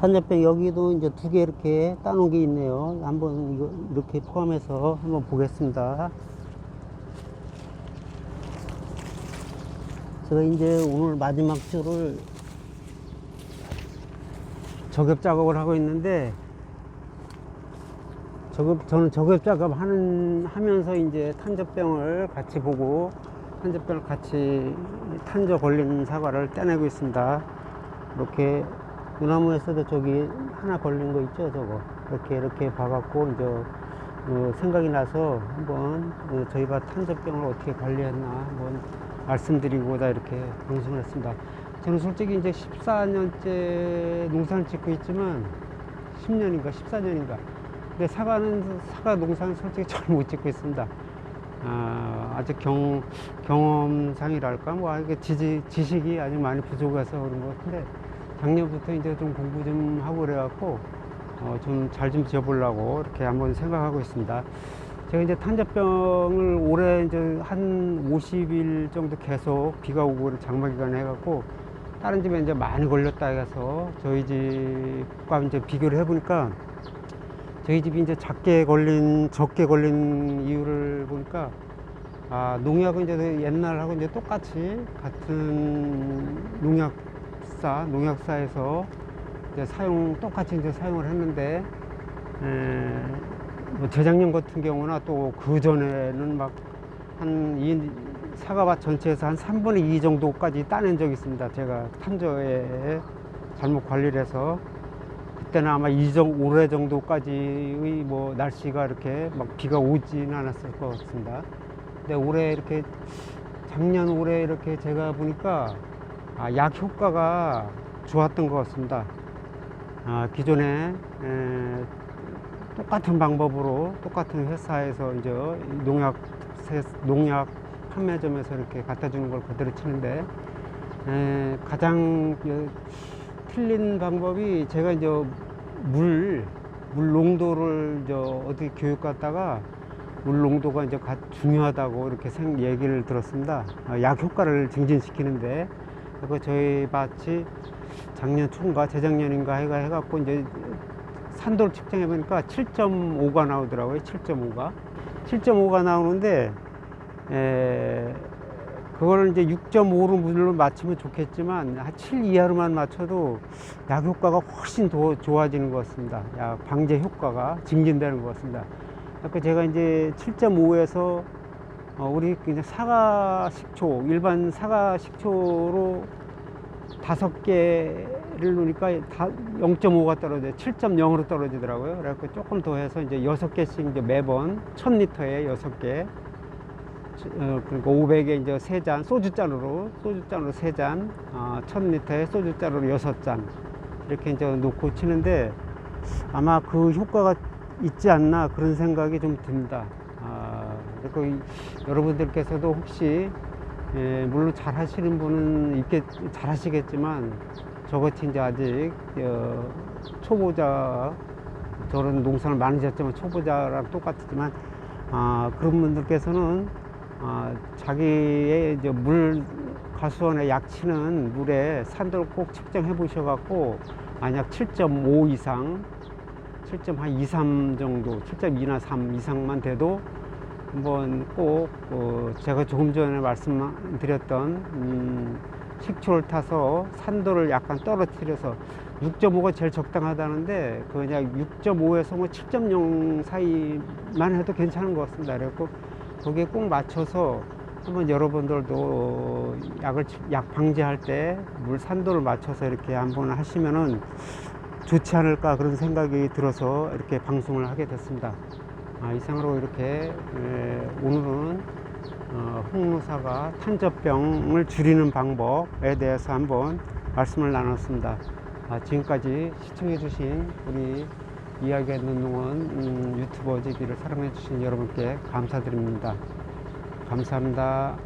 탄저병 여기도 이제 두 개 이렇게 따놓은 게 있네요. 한번 이거 이렇게 포함해서 한번 보겠습니다. 제가 이제 오늘 마지막 줄을 저격 작업을 하고 있는데 저격 저는 저격 작업 하는 하면서 이제 탄저병을 같이 보고 탄저병을 같이 탄저 걸린 사과를 떼내고 있습니다. 이렇게 유나무에서도 저기 하나 걸린 거 있죠, 저거 이렇게 이렇게 봐갖고 이제 어, 생각이 나서 한번 어, 저희 밭 탄저병을 어떻게 관리했나 한번 말씀드리고자 이렇게 방송을 했습니다. 저는 솔직히 이제 14년째 농사를 짓고 있지만 10년인가 14년인가 근데 사과는 사과 농사는 솔직히 잘 못 짓고 있습니다. 아, 아직 경, 경험상이랄까 뭐 지지, 지식이 아직 많이 부족해서 그런 것 같은데 작년부터 이제 좀 공부 좀 하고 그래갖고 어, 좀 잘 좀 지어보려고 이렇게 한번 생각하고 있습니다. 제가 이제 탄저병을 올해 이제 한 50일 정도 계속 비가 오고 장마 기간에 해갖고 다른 집에 이제 많이 걸렸다 해서 저희 집과 이제 비교를 해보니까 저희 집이 이제 작게 걸린, 적게 걸린 이유를 보니까 아, 농약은 이제 옛날하고 이제 똑같이 같은 농약 사, 농약사에서 이제 사용, 똑같이 이제 사용을 했는데, 에, 뭐 재작년 같은 경우나 또 그 전에는 막 한 이 사과밭 전체에서 한 3분의 2 정도까지 따낸 적이 있습니다. 제가 탄저에 잘못 관리를 해서 그때는 아마 이 정, 올해 정도까지의 뭐 날씨가 이렇게 막 비가 오진 않았을 것 같습니다. 근데 올해 이렇게 작년 올해 이렇게 제가 보니까 아, 약 효과가 좋았던 것 같습니다. 아, 기존에 에, 똑같은 방법으로 똑같은 회사에서 이제 농약 세- 농약 판매점에서 이렇게 갖다 주는 걸 그대로 치는데 에, 가장 그 틀린 방법이 제가 이제 물, 물 농도를 저 어떻게 교육 갔다가 물 농도가 이제 가- 중요하다고 이렇게 생 얘기를 들었습니다. 아, 약 효과를 증진시키는데 그리고 저희 밭이 작년 초인가 재작년인가 해가 해갖고 이제 산도를 측정해 보니까 7.5가 나오더라고요. 7.5가 7.5가 나오는데 에, 그거를 이제 6.5로 물론 맞추면 좋겠지만 한 7 이하로만 맞춰도 약 효과가 훨씬 더 좋아지는 것 같습니다. 약 방제 효과가 증진되는 것 같습니다. 그래서 제가 이제 7.5에서 어, 우리 그냥 사과 식초, 일반 사과 식초로 다섯 개를 놓으니까 다 0.5가 떨어져요. 7.0으로 떨어지더라고요. 그래갖고 조금 더 해서 이제 여섯 개씩 이제 매번 1000리터에 여섯 개 어, 그러니까 500에 이제 세 잔, 소주 잔으로, 소주 잔으로 세 잔, 어, 1000리터에 소주 잔으로 여섯 잔. 이렇게 이제 놓고 치는데 아마 그 효과가 있지 않나 그런 생각이 좀 듭니다. 아, 이- 여러분들께서도 혹시 예, 물론 잘 하시는 분은 있겠, 잘 하시겠지만 저같이 이제 아직 어, 초보자 저런 농사를 많이 졌지만 초보자랑 똑같지만 아, 그런 분들께서는 아, 자기의 이제 물 가수원에 약치는 물에 산도를 꼭 측정해 보셔 갖고 만약 7.5 이상 7.2, 3 정도 7.2나 3 이상만 돼도 한번 꼭 어, 제가 조금 전에 말씀드렸던 음, 식초를 타서 산도를 약간 떨어뜨려서 6.5가 제일 적당하다는데 그냥 6.5에서 뭐 7.0 사이만 해도 괜찮은 것 같습니다. 그래갖고 거기에 꼭 맞춰서 한번 여러분들도 약을 치- 약 방제할 때 물 산도를 맞춰서 이렇게 한번 하시면은 좋지 않을까 그런 생각이 들어서 이렇게 방송을 하게 됐습니다. 아, 이상으로 이렇게 에, 오늘은 어, 홍로사가 탄저병을 줄이는 방법에 대해서 한번 말씀을 나눴습니다. 아, 지금까지 시청해주신 우리 이야기하는 농원 음, 유튜버 지기를 사랑해주신 여러분께 감사드립니다. 감사합니다.